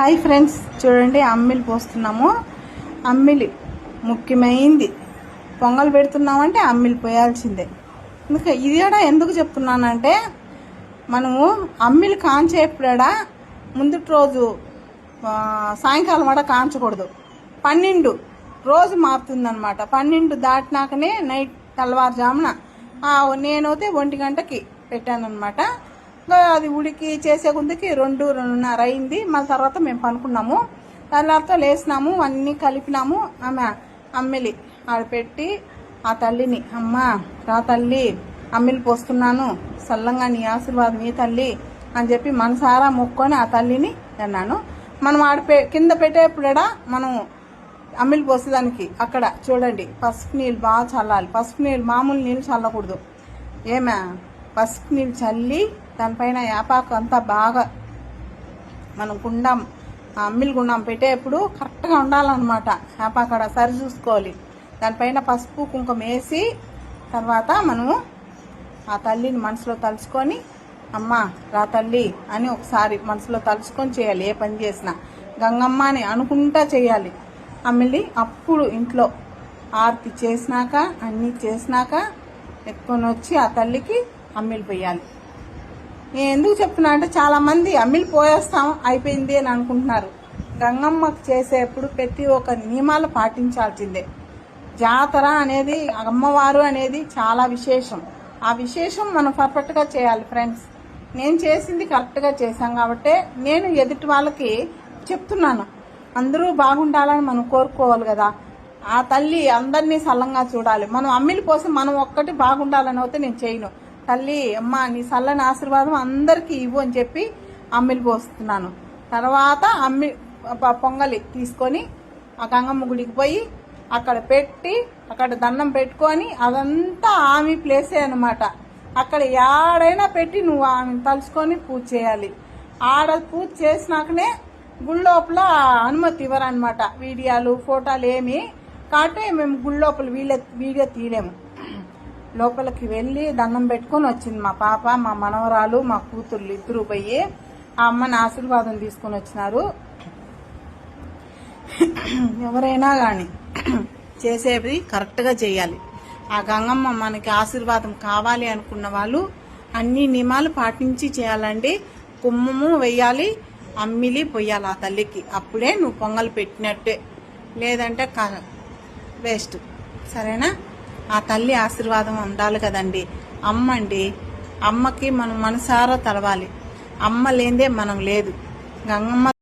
Hi friends చూడండి అమ్మిలి పోస్తున్నాము. అమ్మిలి ముఖ్యమైంది. పొంగల్ పెడుతున్నామంటే అమ్మిలి పోయాల్సిందే. ఇంకా ఇది కూడా ఎందుకు చెప్తున్నానంటే మనము అమ్మిలి కాంచేపుడా ముందుటి రోజు సాయంకాలం కూడా కాంచకూడదు. పన్నెండు రోజు మారుతుందనమాట పన్నెండు దాటినాకనే నైట్ తెల్లవారుజామున నేనైతే ఒంటి గంటకి పెట్టానమాట అది ఉడికి చేసే ముందుకి రెండు రెండున్నర అయింది. మళ్ళీ తర్వాత మేము పనుకున్నాము. తర్వాత లేసినాము అన్నీ కలిపినాము. ఆమె అమ్మిలి ఆడ పెట్టి ఆ తల్లిని అమ్మ రా తల్లి అమ్మిలి పోస్తున్నాను. సల్లంగా నీ ఆశీర్వాదం ఈ తల్లి అని చెప్పి మనసారా మొక్కొని ఆ తల్లిని అన్నాను. మనం ఆడ పె కింద పెట్టేప్పుడా మనం అమ్మిలి పోసేదానికి అక్కడ చూడండి. పసుపు నీళ్ళు బాగా చల్లాలి. పసుపు నీళ్ళు మామూలు నీళ్ళు చల్లకూడదు. ఏమే? పసుపు నీళ్ళు చల్లి దానిపైన యాపాకు అంతా బాగా మనం గుండం ఆ అమ్మిలి గుండం పెట్టేప్పుడు కరెక్ట్గా ఉండాలన్నమాట. యాపాకడ సరి చూసుకోవాలి. దానిపైన పసుపు కుంకుమ వేసి తర్వాత మనము ఆ తల్లిని మనసులో తలుచుకొని అమ్మ రా తల్లి అని ఒకసారి మనసులో తలుచుకొని చేయాలి ఏ పని చేసినా. గంగమ్మ అని అనుకుంటా చేయాలి. అమ్మిలి అప్పుడు ఇంట్లో ఆర్తి చేసినాక అన్నీ చేసినాక ఎత్తుకొని వచ్చి ఆ తల్లికి అమ్మిలి పోయాలి. నేను ఎందుకు చెప్తున్నా అంటే చాలామంది అమ్మిలు పోయేస్తాం అయిపోయింది అని అనుకుంటున్నారు. గంగమ్మకు చేసేప్పుడు ప్రతి ఒక్క నియమాలు పాటించాల్సిందే. జాతర అనేది అమ్మవారు అనేది చాలా విశేషం. ఆ విశేషం మనం పర్ఫెక్ట్గా చేయాలి ఫ్రెండ్స్ నేను చేసింది కరెక్ట్గా చేశాం కాబట్టి నేను ఎదుటి వాళ్ళకి చెప్తున్నాను. అందరూ బాగుండాలని మనం కోరుకోవాలి కదా. ఆ తల్లి అందరినీ సల్లంగా చూడాలి. మనం అమ్మిలి కోసం మనం ఒక్కటి బాగుండాలని అయితే నేను చేయను. తల్లి అమ్మ నీ చల్లని ఆశీర్వాదం అందరికీ ఇవ్వు అని చెప్పి అమ్మిలి పోస్తున్నాను. తర్వాత అమ్మి ప- పొంగలి తీసుకొని ఆ గంగమ్మ గుడికి పోయి అక్కడ పెట్టి అక్కడ దండం పెట్టుకొని అదంతా ఆమె ప్లేసే అనమాట అక్కడ ఏడైనా పెట్టి నువ్వు ఆమె తలుచుకొని పూజ చేయాలి. ఆడ పూజ చేసినాకనే గుడి లోపల అనుమతి ఇవ్వరనమాట వీడియోలు ఫోటోలు ఏమి. కాబట్టి మేము గుడి లోపల వీడియో వీడియో తీయలేము. లోపలికి వెళ్ళి దండం పెట్టుకొని వచ్చింది మా పాప మా మనవరాలు మా కూతుర్లు ఇద్దరు పోయి ఆ అమ్మని ఆశీర్వాదం తీసుకొని వచ్చినారు. ఎవరైనా కానీ చేసేది కరెక్ట్గా చేయాలి. ఆ గంగమ్మ మనకి ఆశీర్వాదం కావాలి అనుకున్న వాళ్ళు అన్ని నియమాలు పాటించి చేయాలండి. కుమ్మము వెయ్యాలి అమ్మిలి పొయ్యాలి ఆ తల్లికి. అప్పుడే నువ్వు పొంగల్ పెట్టినట్టే. లేదంటే క- వేస్ట్ సరేనా? ఆ తల్లి ఆశీర్వాదం ఉండాలి కదండి. అమ్మ అండి అమ్మకి మనం మనసారా తలవాలి. అమ్మ లేదే మనం లేదు. గంగమ్మ